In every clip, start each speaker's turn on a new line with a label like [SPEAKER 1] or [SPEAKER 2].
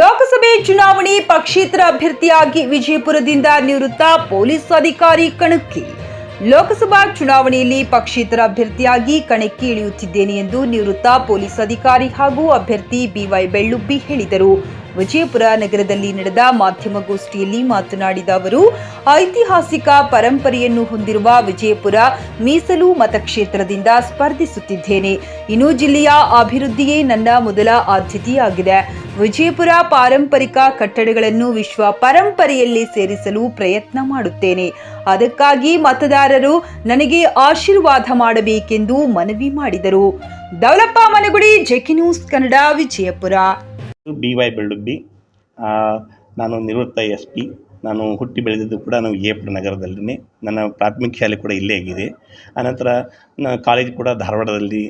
[SPEAKER 1] ಲೋಕಸಭೆ ಚುನಾವಣೆ ಪಕ್ಷೇತರ ಅಭ್ಯರ್ಥಿಯಾಗಿ ವಿಜಯಪುರದಿಂದ ನಿವೃತ್ತ ಪೊಲೀಸ್ ಅಧಿಕಾರಿ ಕಣಕ್ಕಿ. ಲೋಕಸಭಾ ಚುನಾವಣೆಯಲ್ಲಿ ಪಕ್ಷೇತರ ಅಭ್ಯರ್ಥಿಯಾಗಿ ಕಣಕ್ಕೆ ಇಳಿಯುತ್ತಿದ್ದೇನೆ ಎಂದು ನಿವೃತ್ತ ಪೊಲೀಸ್ ಅಧಿಕಾರಿ ಹಾಗೂ ಅಭ್ಯರ್ಥಿ ಬಿವೈ ಬೆಳ್ಳುಬ್ಬಿ ಹೇಳಿದರು. ವಿಜಯಪುರ ನಗರದಲ್ಲಿ ನಡೆದ ಮಾಧ್ಯಮಗೋಷ್ಠಿಯಲ್ಲಿ ಮಾತನಾಡಿದ ಅವರು, ಐತಿಹಾಸಿಕ ಪರಂಪರೆಯನ್ನು ಹೊಂದಿರುವ ವಿಜಯಪುರ ಮೀಸಲು ಮತಕ್ಷೇತ್ರದಿಂದ ಸ್ಪರ್ಧಿಸುತ್ತಿದ್ದೇನೆ. ಇನ್ನು ಜಿಲ್ಲೆಯ ಅಭಿವೃದ್ಧಿಯೇ ನನ್ನ ಮೊದಲ ಆದ್ಯತೆಯಾಗಿದೆ. ವಿಜಯಪುರ ಪಾರಂಪರಿಕ ಕಟ್ಟಡಗಳನ್ನು ವಿಶ್ವ ಪರಂಪರೆಯಲ್ಲಿ ಸೇರಿಸಲು ಪ್ರಯತ್ನ ಮಾಡುತ್ತೇನೆ. ಅದಕ್ಕಾಗಿ ಮತದಾರರು ನನಗೆ ಆಶೀರ್ವಾದ ಮಾಡಬೇಕೆಂದು ಮನವಿ ಮಾಡಿದರು. Daulappa Managudi, ಜೆಕಿ news Kannada, Vijayapura.
[SPEAKER 2] B Y Bellubbi ನಾನು ನಿವೃತ್ತ ಎಸ್ ಪಿ, ನಾನು ಹುಟ್ಟಿ ಬೆಳೆದಿದ್ದು ಕೂಡ ನಾವು ವಿಜಯಪುರ ನಗರದಲ್ಲಿನೇ. ನನ್ನ ಪ್ರಾಥಮಿಕ ಶಾಲೆ ಕೂಡ ಇಲ್ಲೇ ಆಗಿದೆ. ಆನಂತರ ಕಾಲೇಜ್ ಕೂಡ ಧಾರವಾಡದಲ್ಲಿ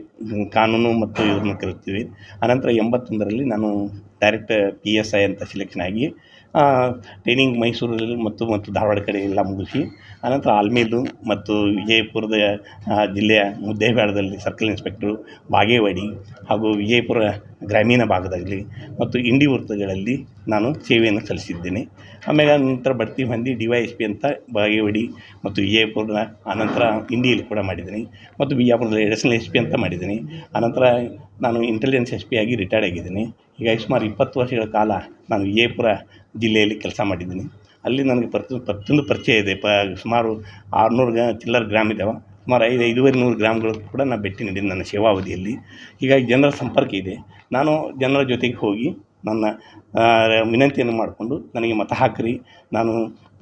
[SPEAKER 2] ಕಾನೂನು ಮತ್ತು ಇದನ್ನು ಕಲಿತೀವಿ ಆನಂತರ ಎಂಬತ್ತೊಂದರಲ್ಲಿ ನಾನು ಡೈರೆಕ್ಟ್ ಪಿ ಎಸ್ ಐ ಅಂತ ಸೆಲೆಕ್ಷನ್ ಆಗಿ ಟ್ರೈನಿಂಗ್ ಮೈಸೂರಲ್ಲಿ ಮತ್ತು ಮತ್ತು ಧಾರವಾಡ ಕಡೆ ಎಲ್ಲ ಮುಗಿಸಿ, ಆನಂತರ ಆಲ್ಮೇಲು ಮತ್ತು ವಿಜಯಪುರದ ಜಿಲ್ಲೆಯ ಮುದ್ದೇಬಿಹಾಳದಲ್ಲಿ ಸರ್ಕಲ್ ಇನ್ಸ್ಪೆಕ್ಟ್ರು ಬಾಗೇವಾಡಿ ಹಾಗೂ ವಿಜಯಪುರ ಗ್ರಾಮೀಣ ಭಾಗದಲ್ಲಿ ಮತ್ತು ಇಂಡಿ ವೃತ್ತಗಳಲ್ಲಿ ನಾನು ಸೇವೆಯನ್ನು ಸಲ್ಲಿಸಿದ್ದೇನೆ. ಆಮೇಲೆ ನಂತರ ಬಡ್ತಿ ಮಂದಿ ಡಿ ವೈ ಎಸ್ ಪಿ ಅಂತ ಬಾಗೇವಾಡಿ ಮತ್ತು ವಿಜಯಪುರ ಆನಂತರ ಇಂಡಿಯಲ್ಲಿ ಕೂಡ ಮಾಡಿದ್ದೀನಿ ಮತ್ತು ಬಿಜಾಪುರದಲ್ಲಿ ಎಡಿಷನಲ್ ಎಸ್ ಪಿ ಅಂತ ಮಾಡಿದ್ದೀನಿ. ಆನಂತರ ನಾನು ಇಂಟೆಲಿಜೆನ್ಸ್ ಎಸ್ ಪಿ ಆಗಿ ರಿಟೈರ್ಡ್ ಆಗಿದ್ದೀನಿ. ಹೀಗಾಗಿ ಸುಮಾರು ಇಪ್ಪತ್ತು ವರ್ಷಗಳ ಕಾಲ ನಾನು ವಿಜಯಪುರ ಜಿಲ್ಲೆಯಲ್ಲಿ ಕೆಲಸ ಮಾಡಿದ್ದೀನಿ. ಅಲ್ಲಿ ನನಗೆ ಪ್ರತಿ ಪ್ರತಿಯೊಂದು ಪರಿಚಯ ಇದೆ. ಪ ಸುಮಾರು ಆರುನೂರು ಗ ಚಿಲ್ಲರ್ ಗ್ರಾಮ್ ಇದ್ದಾವೆ ಸುಮಾರು ಐದು ಐದುವರೆ ನೂರು ಗ್ರಾಮ್ಗಳು ಕೂಡ ನಾನು ಭೇಟಿ ನೀಡಿದ್ದೀನಿ ನನ್ನ ಸೇವಾವಧಿಯಲ್ಲಿ ಹೀಗಾಗಿ ಜನರ ಸಂಪರ್ಕ ಇದೆ. ನಾನು ಜನರ ಜೊತೆಗೆ ಹೋಗಿ ನನ್ನ ವಿನಂತಿಯನ್ನು ಮಾಡಿಕೊಂಡು ನನಗೆ ಮತ ಹಾಕಿರಿ. ನಾನು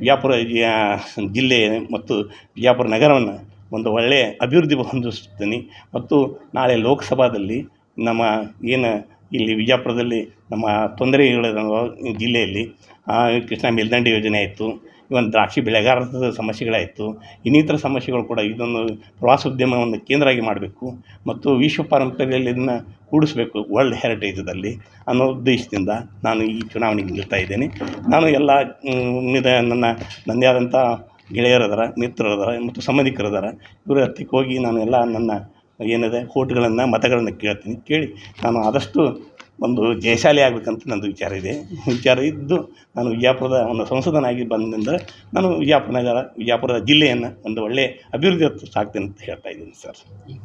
[SPEAKER 2] ಬಿಜಾಪುರ ಜಿಲ್ಲೆ ಮತ್ತು ಬಿಜಾಪುರ ನಗರವನ್ನು ಒಂದು ಒಳ್ಳೆಯ ಅಭಿವೃದ್ಧಿ ಹೊಂದಿಸ್ತೀನಿ ಮತ್ತು ನಾಳೆ ಲೋಕಸಭಾದಲ್ಲಿ ನಮ್ಮ, ಏನು, ಇಲ್ಲಿ ವಿಜಾಪುರದಲ್ಲಿ ನಮ್ಮ ತೊಂದರೆಗಳ ಜಿಲ್ಲೆಯಲ್ಲಿ ಕೃಷ್ಣ ಮೇಲ್ದಂಡೆ ಯೋಜನೆ ಆಯಿತು. ಇವನ್ ದ್ರಾಕ್ಷಿ ಬೆಳೆಗಾರರ ಸಮಸ್ಯೆಗಳಾಯಿತು. ಇನ್ನಿತರ ಸಮಸ್ಯೆಗಳು ಕೂಡ ಇದನ್ನು ಪ್ರವಾಸೋದ್ಯಮವನ್ನು ಕೇಂದ್ರ ಆಗಿ ಮಾಡಬೇಕು. ಮತ್ತು ವಿಶ್ವ ಪಾರಂಪರ್ಯದಲ್ಲಿ ಇದನ್ನು ಕೂಡಿಸ್ಬೇಕು ವರ್ಲ್ಡ್ ಹೆರಿಟೇಜದಲ್ಲಿ ಅನ್ನೋ ಉದ್ದೇಶದಿಂದ ನಾನು ಈ ಚುನಾವಣೆಗೆ ನಿಲ್ತಾ ಇದ್ದೇನೆ. ನಾನು ಎಲ್ಲ ನನ್ನ ನನ್ನದೇ ಆದಂಥ ಗೆಳೆಯರದಾರ ಮಿತ್ರರದಾರ ಮತ್ತು ಸಂಬಂಧಿಕರದಾರ ಇವರ ಹತ್ತಿಕ್ಕೆ ಹೋಗಿ ನಾನು ಎಲ್ಲ ನನ್ನ ಏನಿದೆ ಕೋಟ್ಗಳನ್ನು ಮತಗಳನ್ನು ಕೇಳ್ತೀನಿ. ಕೇಳಿ ನಾನು ಆದಷ್ಟು ಒಂದು ಜಯಶಾಲಿ ಆಗಬೇಕಂತ ನನ್ನದು ವಿಚಾರ ಇದೆ. ವಿಚಾರ ಇದ್ದು ನಾನು ವಿಜಯಪುರದ ಒಂದು ಸಂಸದನಾಗಿ ಬಂದಿಂದ ನಾನು ವಿಜಯಪುರ ನಗರ, ವಿಜಯಪುರದ ಜಿಲ್ಲೆಯನ್ನು ಒಂದು ಒಳ್ಳೆಯ ಅಭಿವೃದ್ಧಿ ಸಾಕ್ತೇನೆ ಅಂತ ಹೇಳ್ತಾ ಇದ್ದೀನಿ ಸರ್.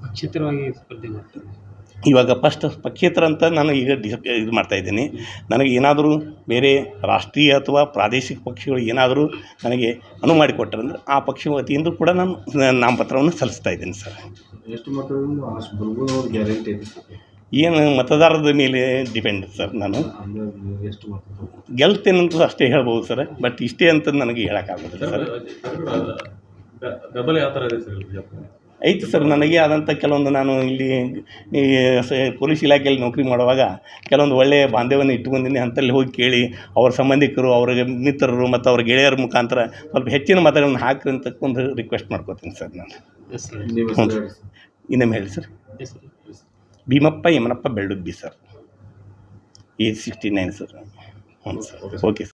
[SPEAKER 3] ಪಕ್ಷೇತರವಾಗಿ ಸ್ಪರ್ಧೆ ಮಾಡ್ತಾರೆ?
[SPEAKER 2] ಇವಾಗ ಫಸ್ಟ್ ಪಕ್ಷೇತರ ಅಂತ ನಾನು ಈಗ ಡಿಸ್ ಇದು ಮಾಡ್ತಾ ಇದ್ದೀನಿ. ನನಗೆ ಏನಾದರೂ ಬೇರೆ ರಾಷ್ಟ್ರೀಯ ಅಥವಾ ಪ್ರಾದೇಶಿಕ ಪಕ್ಷಗಳು ಏನಾದರೂ ನನಗೆ ಅನುವು ಮಾಡಿಕೊಟ್ಟರಂದ್ರೆ ಆ ಪಕ್ಷ ವತಿಯಿಂದ ಕೂಡ ನಾನು ನಾಮಪತ್ರವನ್ನು ಸಲ್ಲಿಸ್ತಾ ಇದ್ದೀನಿ ಸರ್.
[SPEAKER 4] ಎಷ್ಟು ಮತದಿಂದ ಗ್ಯಾರಂಟಿ
[SPEAKER 2] ಏನು ಮತದಾರರ ಮೇಲೆ ಡಿಪೆಂಡ್ ಸರ್ ನಾನು.
[SPEAKER 4] ಮತ
[SPEAKER 2] ಗೆಲ್ತೇನಂತ ಅಷ್ಟೇ ಹೇಳ್ಬೋದು ಸರ್ ಬಟ್ ಇಷ್ಟೇ ಅಂತ ನನಗೆ ಹೇಳೋಕ್ಕಾಗೋದಿಲ್ಲ ಸರ್.
[SPEAKER 4] ಡಬಲ್ ಯಾವ ಥರ ಇದೆ ಸರ್
[SPEAKER 2] ಐತೆ ಸರ್ ನನಗೆ ಆದಂಥ ಕೆಲವೊಂದು ನಾನು ಇಲ್ಲಿ ಈ ಸ- ಪೊಲೀಸ್ ಇಲಾಖೆಯಲ್ಲಿ ನೌಕರಿ ಮಾಡುವಾಗ ಕೆಲವೊಂದು ಒಳ್ಳೆಯ ಬಾಂಧವ್ಯವನ್ನು ಇಟ್ಕೊಂಡಿನಿ ಅಂತಲ್ಲಿ ಹೋಗಿ ಕೇಳಿ ಅವ್ರ ಸಂಬಂಧಿಕರು ಅವ್ರ ಮಿತ್ರರು ಮತ್ತು ಅವ್ರ ಗೆಳೆಯರ ಮುಖಾಂತರ ಸ್ವಲ್ಪ ಹೆಚ್ಚಿನ ಮತಗಳನ್ನು ಹಾಕ್ರಿ ಅಂತ ಒಂದು ರಿಕ್ವೆಸ್ಟ್ ಮಾಡ್ಕೋತೀನಿ ಸರ್ ನಾನು. ಹ್ಞೂ ಸರ್. ಇನ್ನೊಮ್ಮೆ ಹೇಳಿ
[SPEAKER 3] sir.
[SPEAKER 2] Bhimappa Yamanappa Bellubbi sir. Age sixty nine sir. ಹ್ಞೂ sir. Okay sir